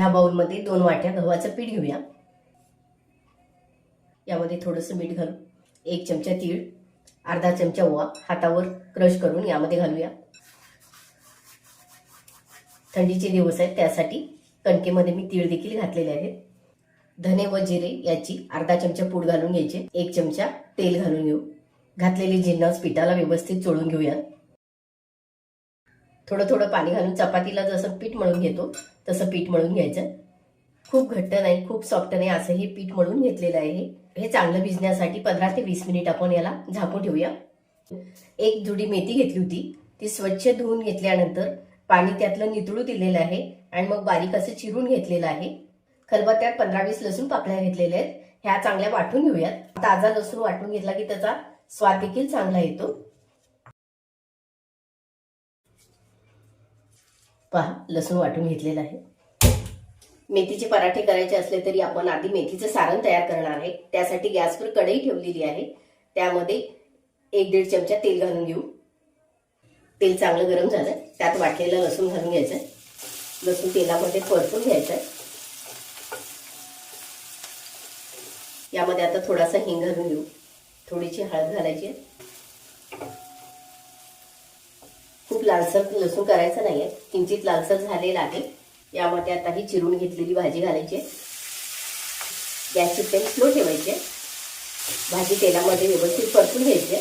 ह्या बाउलमध्ये दोन वाट्या गव्हाचं पीठ घेऊया. यामध्ये थोडंसं मीठ घालू एक चमचा तीळ अर्धा चमचा ओवा हातावर क्रश करून यामध्ये घालूया. थंडीचे दिवस आहेत त्यासाठी कणकेमध्ये मी तीळ देखील घातलेले आहेत. धने व जिरे याची अर्धा चमचा पूड घालून घ्यायचे एक चमचा तेल घालून घेऊ. घातलेले जिन्नस पिठाला व्यवस्थित चोळून घेऊया. थोडं थोडं पाणी घालून चपातीला जसं पीठ मळून घेतो तसं पीठ मळून घ्यायचं. खूप घट्ट नाही खूप सॉफ्ट नाही असं हे पीठ मळून घेतलेलं आहे हे. चांगलं भिजण्यासाठी पंधरा ते वीस मिनिट आपण याला झाकून ठेवूया. एक जुडी मेथी घेतली होती ती स्वच्छ धुवून घेतल्यानंतर पाणी त्यातलं नितळू दिलेलं आहे आणि मग बारीक असं चिरून घेतलेलं आहे. खलबत्त्यात पंधरा वीस लसूण पाकळ्या घेतलेल्या आहेत ह्या चांगल्या वाटून घेऊयात. ताजा लसूण वाटून घेतला की त्याचा स्वाद देखील चांगला येतो. पहा लसूण वाटून घेतलेलं आहे. मेथीचे पराठे करायचे असले तरी आपण आधी मेथीचं सारण तयार करणार आहे. त्यासाठी गॅसवर कढई ठेवलेली आहे. त्यामध्ये एक दीड चमचा तेल घालून घेऊ. तेल चांगलं गरम झालं. त्यात वाटलेलं लसूण घालून घ्यायचं. लसूण तेलामध्ये परतून घ्यायचं. यामध्ये आता थोडासा हिंग घालून घेऊ. थोडीशी हळद घालायची आहे. खूप लालसर लसूण करायचं नाही आहे किंचित लालसर झालेला आहे. यामध्ये आता ही चिरून घेतलेली भाजी घालायची आहे. गॅसची फ्लेम स्लो ठेवायचे भाजी तेलामध्ये व्यवस्थित परतून घ्यायची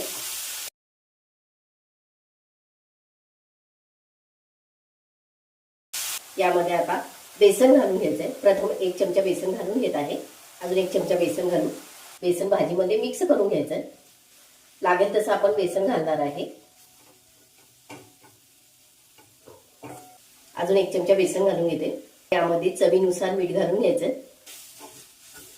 यामध्ये आता बेसन घालून घ्यायचं आहे. प्रथम एक चमचा बेसन घालून घेत आहे. अजून एक चमचा बेसन घालून. बेसन भाजीमध्ये मिक्स करून घ्यायचं आहे. लागेल तसं आपण बेसन घालणार आहे. अजून एक चमचा बेसन घालून घेते. त्यामध्ये चवीनुसार मीठ घालून घ्यायचं.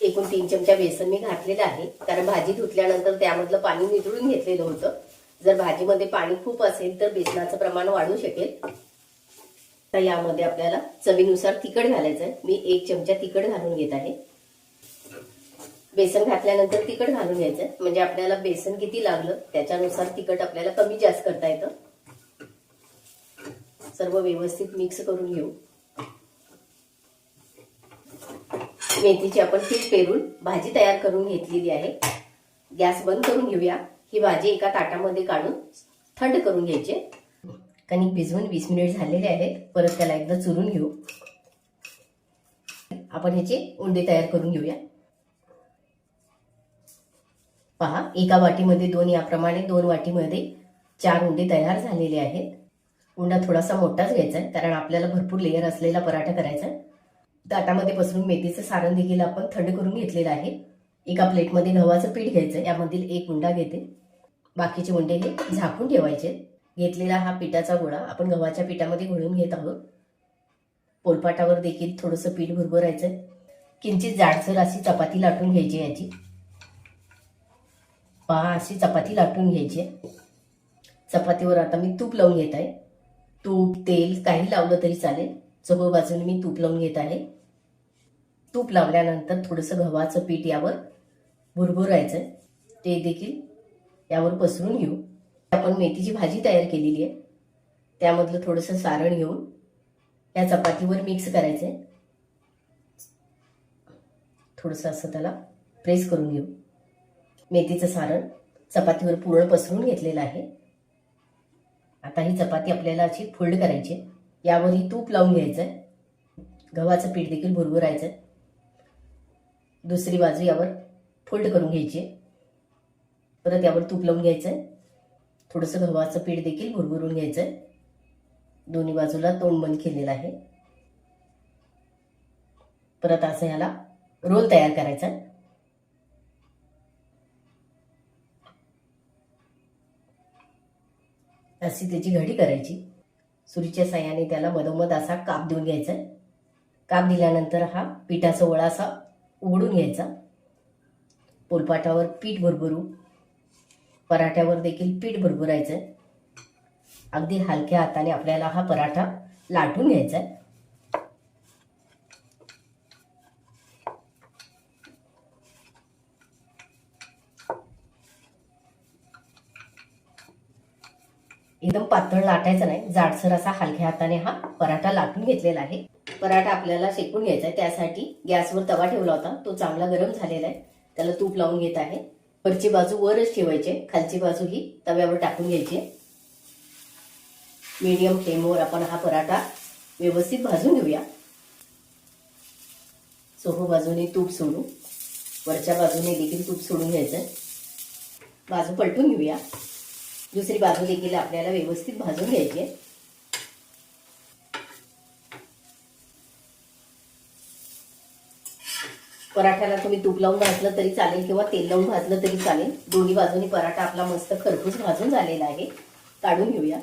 एकूण तीन चमचा बेसन मी घातलेलं आहे. कारण भाजी धुतल्यानंतर त्यामधलं पाणी नितळून घेतलेलं होतं. जर भाजीमध्ये पाणी खूप असेल तर बेसनाचं प्रमाण वाढू शकेल. तर यामध्ये आपल्याला चवीनुसार तिखट घालायचं आहे. मी एक चमचा तिखट घालून घेत आहे. बेसन घातल्यानंतर तिखट घालून घ्यायचं म्हणजे आपल्याला बेसन किती लागलं त्याच्यानुसार तिखट आपल्याला कमी जास्त करता येतं. सर्व व्यवस्थित मिक्स करून घेऊ. मेथीची आपण पीठ पेरून भाजी तयार करून घेतलेली आहे. गॅस बंद करून घेऊया. ही भाजी एका ताटामध्ये काढून थंड करून घ्यायची. कणिक भिजवून वीस मिनिट झालेले आहेत. परत त्याला एकदा चुरून घेऊ. आपण ह्याचे उंडे तयार करून घेऊया. पहा एका वाटीमध्ये दोन याप्रमाणे दोन वाटीमध्ये चार उंडे तयार झालेले आहेत. उंडा थोडासा मोठाच घ्यायचा आहे कारण आपल्याला भरपूर लेअर असलेला पराठा करायचा आहे. ताटामध्ये पसरून मेथीचं सारण देखील आपण थंड करून घेतलेलं आहे. एका प्लेटमध्ये गव्हाचं पीठ घ्यायचं यामधील एक उंडा घेते. बाकीचे उंडे हे झाकून ठेवायचे घेतलेला हा पिठाचा गोळा आपण गव्हाच्या पिठामध्ये घोळून घेत आहोत. पोलपाटावर देखील थोडंसं पीठ भुरभरायचं किंचित जाडसर अशी चपाती लाटून घ्यायची याची. पहा अशी चपाती लाटून घ्यायची चपातीवर आता मी तूप लावून घेत आहे. तूप तेल काही लावलं तरी चालेल. चोहो बाजूने मी तूप लावून घेत आहे. तूप लावल्यानंतर थोडंसं गव्हाचं पीठ यावर भुरभुरायचं ते देखील यावर पसरून घेऊ. आपण मेथीची भाजी तयार केलेली आहे. त्यामधलं थोडंसं सारण घेऊन या चपातीवर मिक्स करायचं आहे थोडंसं असं त्याला प्रेस करून घेऊ. मेथीचं सारण चपातीवर पूर्ण पसरून घेतलेलं आहे. आता ही चपाती आपल्याला अशी फोल्ड करायची आहे. यावरही तूप लावून घ्यायचं आहे गव्हाचं पीठ देखील भुरभुरायचं आहे दुसरी बाजू यावर फोल्ड करून घ्यायची आहे. परत यावर तूप लावून घ्यायचं आहे थोडंसं गव्हाचं पीठ देखील भुरभुरून घ्यायचं आहे दोन्ही बाजूला तोंड बंद केलेलं आहे. परत असं ह्याला रोल तयार करायचा आहे. अशी त्याची घडी करायची. सुरीच्या साह्याने त्याला मधोमध असा काप देऊन घ्यायचा. काप दिल्यानंतर हा पिठाचा वळा असा उघडून घ्यायचा. पोलपाटावर पीठ भरभरू पराठ्यावर देखील पीठ भरभरायचं. अगदी हलक्या हाताने आपल्याला हा पराठा लाटून घ्यायचा. आहे एकदम पातळ लाटायचं नाही. जाडसर असा हलक्या हाताने हा पराठा लाटून घेतलेला आहे. पराठा आपल्याला शेकून घ्यायचा आहे. त्यासाठी गॅसवर तवा ठेवला होता. तो चांगला गरम झालेला आहे. त्याला तूप लावून घेत आहे. वरची बाजू वरच ठेवायची आहे. खालची बाजू ही तव्यावर टाकून घ्यायची मीडियम फ्लेमवर आपण हा पराठा व्यवस्थित भाजून घेऊया. सोहो बाजूने तूप सोडू वरच्या बाजूने देखील तूप सोडून घ्यायचं बाजू पलटून घेऊया. दुसरी बाजू देखील आपल्याला व्यवस्थित भाजून घ्यायची आहे. पराठ्याला तुम्ही तूप लावून भाजलं तरी चालेल किंवा तेल लावून भाजलं तरी चालेल. दोन्ही बाजूनी पराठा आपला मस्त खरपूस भाजून झालेला आहे. काढून घेऊया.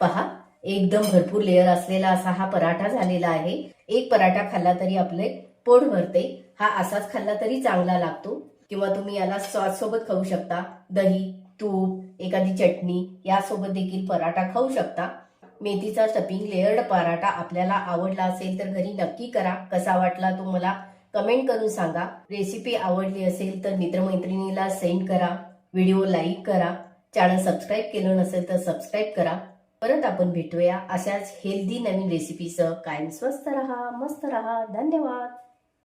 पहा एकदम भरपूर लेअर असलेला असा हा पराठा झालेला आहे. एक पराठा खाल्ला तरी आपले पोट भरते. हा असाच खाल्ला तरी चांगला लागतो. किंवा तुम्ही याला सॉस सोबत खाऊ शकता. दही तूप एखादी चटणी यासोबत देखील पराठा खाऊ शकता. मेथीचा स्टपिंग लेअर्ड पराठा आपल्याला आवडला असेल तर घरी नक्की करा. कसा वाटला तो मला कमेंट करून सांगा. रेसिपी आवडली असेल तर मित्रमैत्रिणीला सेंड करा. व्हिडिओ लाईक करा. चॅनल सबस्क्राईब केलं नसेल तर सबस्क्राईब करा. परत आपण भेटूया अशाच हेल्दी नवीन रेसिपीसह कायम स्वस्त रहा मस्त रहा. धन्यवाद.